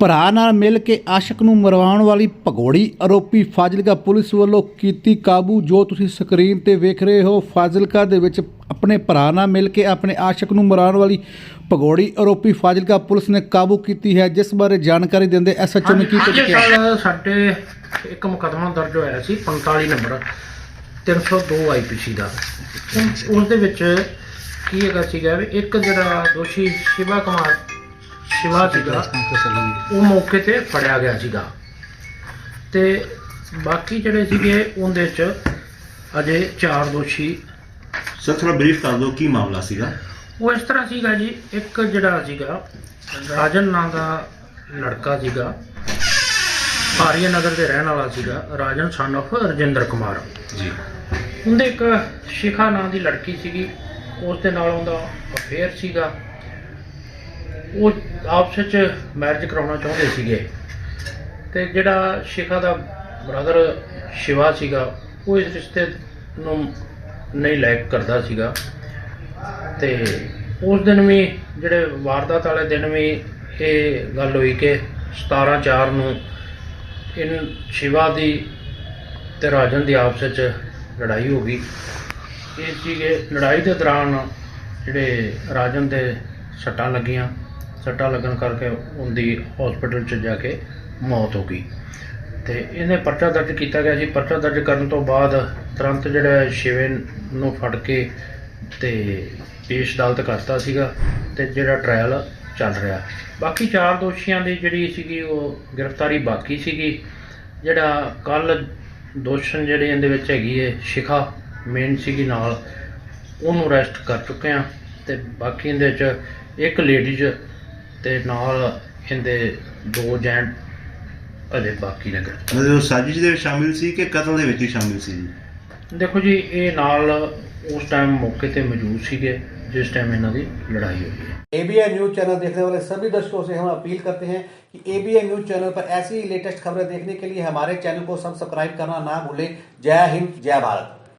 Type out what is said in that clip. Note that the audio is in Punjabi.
ਭਰਾ ਨਾਲ ਮਿਲ ਕੇ ਆਸ਼ਕ ਨੂੰ ਮਰਵਾਉਣ ਵਾਲੀ ਭਗੌੜੀ ਆਰੋਪੀ ਫਾਜ਼ਿਲਕਾ ਪੁਲਿਸ ਵੱਲੋਂ ਕੀਤੀ ਕਾਬੂ ਜੋ ਤੁਸੀਂ ਸਕਰੀਨ ਤੇ ਵੇਖ ਰਹੇ ਹੋ। ਫਾਜ਼ਿਲਕਾ ਦੇ ਵਿੱਚ ਆਪਣੇ ਭਰਾ ਨਾਲ ਮਿਲ ਕੇ ਆਪਣੇ ਆਸ਼ਕ ਨੂੰ ਮਰਾਉਣ ਵਾਲੀ ਭਗੌੜੀ ਆਰੋਪੀ ਫਾਜ਼ਿਲਕਾ ਪੁਲਿਸ ਨੇ ਕਾਬੂ ਕੀਤੀ ਹੈ। ਜਿਸ ਬਾਰੇ ਜਾਣਕਾਰੀ ਦਿੰਦੇ ਐਸਐਚਓ ਨੇ ਕੀ ਕਿਹਾ? ਸਾਡੇ ਇੱਕ ਮੁਕੱਦਮਾ ਦਰਜ ਹੋਇਆ ਸੀ 45 ਨੰਬਰ 302 ਆਈਪੀਸੀ ਦਾ ਉਸ ਦੇ ਵਿੱਚ ਕੀ ਹੈਗਾ ਸੀਗਾ ਇੱਕ ਜਿਹੜਾ ਦੋਸ਼ੀ ਸ਼ਿਵਾ ਕੁਮਾਰ ਸ਼ਿਵਾ ਸੀਗਾ ਉਹ ਮੌਕੇ ਤੇ ਫੜਿਆ ਗਿਆ ਸੀਗਾ। ਤੇ ਬਾਕੀ ਜਿਹੜੇ ਸੀਗੇ ਉਹਦੇ ਚ ਅਜੇ ਚਾਰ ਦੋਸ਼ੀ ਸਰ ਥੋੜਾ ਬਰੀਫ ਕਰ ਦਿਓ ਕੀ ਮਾਮਲਾ ਸੀਗਾ? ਉਹ ਇਸ ਤਰ੍ਹਾਂ ਸੀਗਾ ਜੀ ਇੱਕ ਜਿਹੜਾ ਸੀਗਾ ਰਾਜਨ ਨਾਂ ਦਾ ਲੜਕਾ ਸੀਗਾ ਆਰੀਆ ਨਗਰ ਦੇ ਰਹਿਣ ਵਾਲਾ ਸੀਗਾ ਰਾਜਨ ਸਨ of ਰਜਿੰਦਰ ਕੁਮਾਰ। ਜੀ। ਉਹਦੇ ਇੱਕ ਸ਼ਿਖਾ ਨਾਂ ਦੀ ਲੜਕੀ ਸੀਗੀ ਉਸ ਦੇ ਨਾਲ ਉਹਦਾ ਅਫੇਅਰ ਸੀਗਾ। ਉਹ ਆਪਸ ਵਿੱਚ ਮੈਰਿਜ ਕਰਾਉਣਾ ਚਾਹੁੰਦੇ ਸੀਗੇ। ਤੇ ਜਿਹੜਾ ਸ਼ਿਖਾ ਦਾ ਬ੍ਰਦਰ ਸ਼ਿਵਾ ਸੀਗਾ, ਉਹ ਇਸ ਰਿਸ਼ਤੇ ਨੂੰ ਨਹੀਂ ਲਾਇਕ ਕਰਦਾ ਸੀਗਾ। ਤੇ ਉਸ ਦਿਨ ਵੀ ਜਿਹੜੇ ਵਾਰਦਾਤ ਵਾਲੇ ਦਿਨ ਵੀ ਇਹ ਗੱਲ ਹੋਈ ਕਿ 17 4 ਨੂੰ ਇਨ ਸ਼ਿਵਾ ਦੀ ਤੇ ਰਾਜਨ ਦੀ ਆਪਸ ਵਿੱਚ ਲੜਾਈ ਹੋ ਗਈ। ਇਹ ਸੀਗੇ, ਲੜਾਈ ਦੇ ਦੌਰਾਨ ਜਿਹੜੇ ਰਾਜਨ ਦੇ ਸੱਟਾਂ ਲੱਗੀਆਂ। ਸੱਟਾਂ ਲੱਗਣ ਕਰਕੇ ਉਹਦੀ ਹਸਪੀਟਲ 'ਚ ਜਾ ਕੇ ਮੌਤ ਹੋ ਗਈ। ਤੇ ਇਹਨੇ ਪਰਚਾ ਦਰਜ ਕੀਤਾ ਗਿਆ ਸੀ ਪਰਚਾ ਦਰਜ ਕਰਨ ਤੋਂ ਬਾਅਦ ਤੁਰੰਤ ਜਿਹੜਾ ਸ਼ਿਵੇ ਨੂੰ ਫੜ ਕੇ ਤੇ ਪੇਸ਼ ਅਦਾਲਤ ਕਰਤਾ ਸੀਗਾ ਤੇ ਜਿਹੜਾ ਟ੍ਰਾਇਲ ਚੱਲ ਰਿਹਾ। ਬਾਕੀ ਚਾਰ ਦੋਸ਼ੀਆਂ ਦੀ ਜਿਹੜੀ ਸੀਗੀ ਉਹ ਗ੍ਰਿਫਤਾਰੀ ਬਾਕੀ ਸੀਗੀ। ਜਿਹੜਾ ਕੱਲ ਦੋਸ਼ਣ ਜਿਹੜੇ ਇਹਦੇ ਵਿੱਚ ਹੈਗੀ ਹੈ, ਸ਼ਿਖਾ ਮੇਨ ਸੀਗੀ ਨਾਲ, ਉਹਨੂੰ ਅਰੈਸਟ ਕਰ ਚੁੱਕੇ ਆ ਤੇ ਬਾਕੀ ਇਹਦੇ ਵਿੱਚ ਇੱਕ ਲੇਡੀਜ਼ ਤੇ ਨਾਲ ਇਹਦੇ ਦੋ ਜੈਂਟ ਅਜੇ ਬਾਕੀ ਨੇ ਗ੍ਰਿਫਤਾਰ ਮਤਲਬ ਉਹ ਸਾਜ਼ਿਸ਼ ਦੇ ਵਿੱਚ ਸ਼ਾਮਿਲ ਸੀ ਕਿ ਕਤਲ ਦੇ ਵਿੱਚ ਹੀ ਸ਼ਾਮਿਲ ਸੀ ਜੀ ਦੇਖੋ ਜੀ ਇਹ ਨਾਲ ਉਸ ਟਾਈਮ ਮੌਕੇ ਤੇ ਮੌਜੂਦ ਸੀਗੇ ਜਿਸ ਟਾਈਮ ਇਹਨਾਂ ਦੀ ਲੜਾਈ ਹੋਈ ਹੈ एबीएन न्यूज चैनल देखने वाले सभी दर्शकों से हम अपील करते हैं कि एबीएन न्यूज चैनल पर ऐसी ही लेटेस्ट खबरें देखने के लिए हमारे चैनल को सब्सक्राइब करना ना भूलें जय हिंद जय भारत